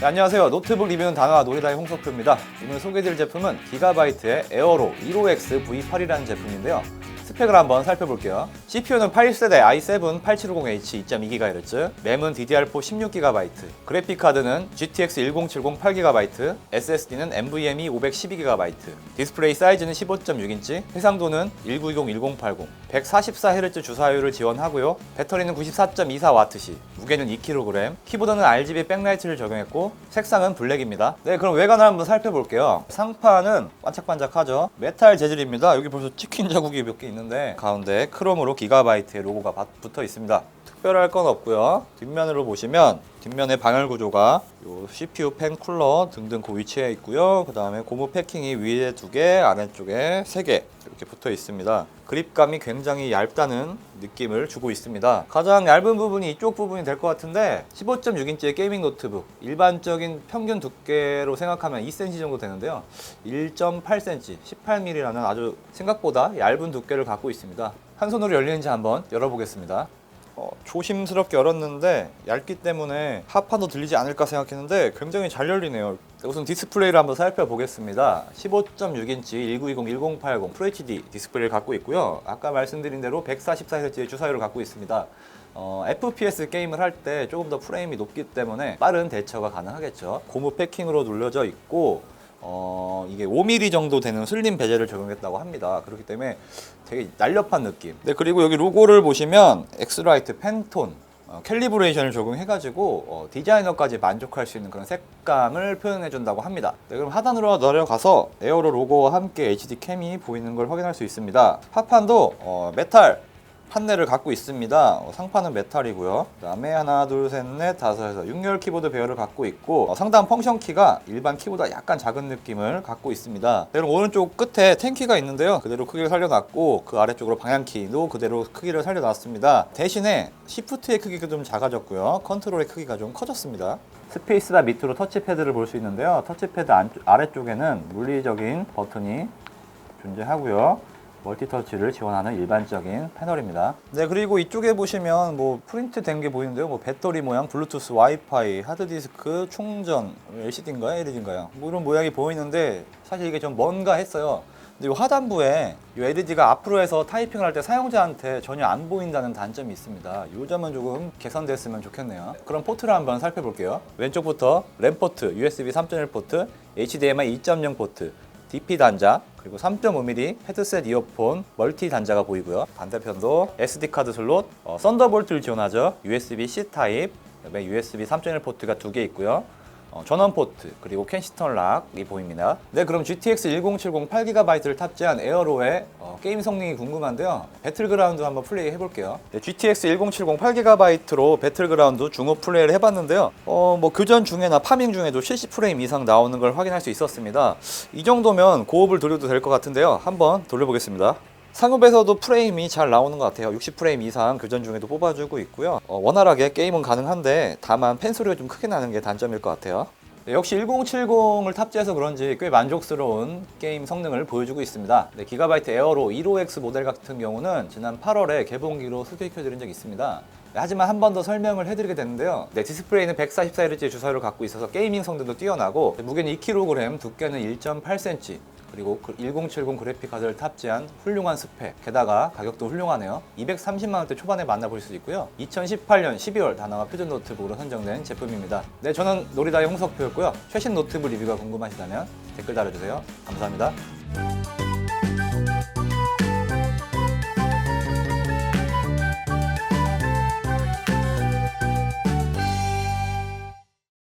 네, 안녕하세요. 노트북 리뷰는 단화 노리다의 홍석표입니다. 오늘 소개해드릴 제품은 기가바이트의 에어로 15X V8이라는 제품인데요. 스펙을 한번 살펴볼게요. CPU는 81세대 i7 8750H 2.2GHz, 램은 DDR4 16GB, 그래픽 카드는 GTX 1070 8GB, SSD는 NVMe 512GB, 디스플레이 사이즈는 15.6인치, 해상도는 1920-1080, 144Hz 주사율을 지원하고요. 배터리는 94.24W시, 무게는 2kg, 키보드는 RGB 백라이트를 적용했고 색상은 블랙입니다. 네, 그럼 외관을 한번 살펴볼게요. 상판은 반짝반짝하죠. 메탈 재질입니다. 여기 벌써 치킨 자국이 몇 개 있는데 가운데 크롬으로 기가바이트의 로고가 바- 붙어 있습니다. 특별할 건 없고요. 뒷면으로 보시면 뒷면의 방열 구조가 요 CPU 팬 쿨러 등등 그 위치에 있고요. 그 다음에 고무 패킹이 위에 두 개, 아래쪽에 세 개 이렇게 붙어 있습니다. 그립감이 굉장히 얇다는 느낌을 주고 있습니다. 가장 얇은 부분이 이쪽 부분이 될 것 같은데 15.6인치의 게이밍 노트북 일반적인 평균 두께로 생각하면 2cm 정도 되는데요. 1.8cm, 18mm라는 아주 생각보다 얇은 두께를 갖고 있습니다. 한 손으로 열리는지 한번 열어보겠습니다. 어, 조심스럽게 열었는데 얇기 때문에 하판도 들리지 않을까 생각했는데 굉장히 잘 열리네요. 네, 우선 디스플레이를 한번 살펴보겠습니다. 15.6인치 1920-1080 FHD 디스플레이를 갖고 있고요. 아까 말씀드린 대로 144Hz의 주사율을 갖고 있습니다. 어, FPS 게임을 할 때 조금 더 프레임이 높기 때문에 빠른 대처가 가능하겠죠. 고무 패킹으로 눌려져 있고 어, 이게 5mm 정도 되는 슬림 베젤을 적용했다고 합니다. 그렇기 때문에 되게 날렵한 느낌. 네, 그리고 여기 로고를 보시면 엑스라이트 펜톤 어, 캘리브레이션을 적용해가지고 어, 디자이너까지 만족할 수 있는 그런 색감을 표현해준다고 합니다. 네, 그럼 하단으로 내려가서 에어로 로고와 함께 HD 캠이 보이는 걸 확인할 수 있습니다. 파판도 어, 메탈 판넬을 갖고 있습니다. 어, 상판은 메탈이고요. 그다음에 하나, 둘, 셋, 넷, 다섯에서 6열 키보드 배열을 갖고 있고 어, 상단 펑션 키가 일반 키보다 약간 작은 느낌을 갖고 있습니다. 네, 그럼 오른쪽 끝에 텐키가 있는데요. 그대로 크기를 살려놨고 그 아래쪽으로 방향 키도 그대로 크기를 살려놨습니다. 대신에 시프트의 크기가 좀 작아졌고요. 컨트롤의 크기가 좀 커졌습니다. 스페이스바 밑으로 터치패드를 볼 수 있는데요. 터치패드 안, 아래쪽에는 물리적인 버튼이 존재하고요. 멀티터치를 지원하는 일반적인 패널입니다. 네, 그리고 이쪽에 보시면 뭐 프린트 된 게 보이는데요. 뭐 배터리 모양, 블루투스, 와이파이, 하드디스크, 충전, LCD인가요? LED인가요? 뭐 이런 모양이 보이는데 사실 이게 좀 뭔가 했어요. 근데 이 하단부에 이 LED가 앞으로 해서 타이핑을 할 때 사용자한테 전혀 안 보인다는 단점이 있습니다. 이 점은 조금 개선됐으면 좋겠네요. 그럼 포트를 한번 살펴볼게요. 왼쪽부터 램 포트, USB 3.1 포트, HDMI 2.0 포트, DP 단자, 그리고 3.5mm 헤드셋 이어폰 멀티 단자가 보이고요. 반대편도 SD 카드 슬롯, 어, 썬더볼트를 지원하죠. USB-C 타입, 그다음에 USB 3.1 포트가 두 개 있고요. 어, 전원 포트 그리고 캔시턴 락이 보입니다. 네, 그럼 GTX 1070 8GB를 탑재한 에어로의 어, 게임 성능이 궁금한데요. 배틀그라운드 한번 플레이 해볼게요. 네, GTX 1070 8GB로 배틀그라운드 중호 플레이를 해봤는데요. 어, 뭐 교전 중에나 파밍 중에도 70프레임 이상 나오는 걸 확인할 수 있었습니다. 이 정도면 고업을 돌려도 될 것 같은데요. 한번 돌려보겠습니다. 상업에서도 프레임이 잘 나오는 것 같아요. 60프레임 이상 교전 중에도 뽑아주고 있고요. 어, 원활하게 게임은 가능한데 다만 팬 소리가 좀 크게 나는 게 단점일 것 같아요. 네, 역시 1070을 탑재해서 그런지 꽤 만족스러운 게임 성능을 보여주고 있습니다. 네, 기가바이트 에어로 15X 모델 같은 경우는 지난 8월에 개봉기로 소개해드린 적이 있습니다. 네, 하지만 한 번 더 설명을 해드리게 되는데요. 네, 디스플레이는 144Hz 주사율을 갖고 있어서 게이밍 성능도 뛰어나고 네, 무게는 2kg, 두께는 1.8cm, 그리고 1070 그래픽 카드를 탑재한 훌륭한 스펙. 게다가 가격도 훌륭하네요. 230만 원대 초반에 만나볼 수 있고요. 2018년 12월 다나와 퓨전 노트북으로 선정된 제품입니다. 네 저는 놀이다의 홍석표였고요. 최신 노트북 리뷰가 궁금하시다면 댓글 달아주세요. 감사합니다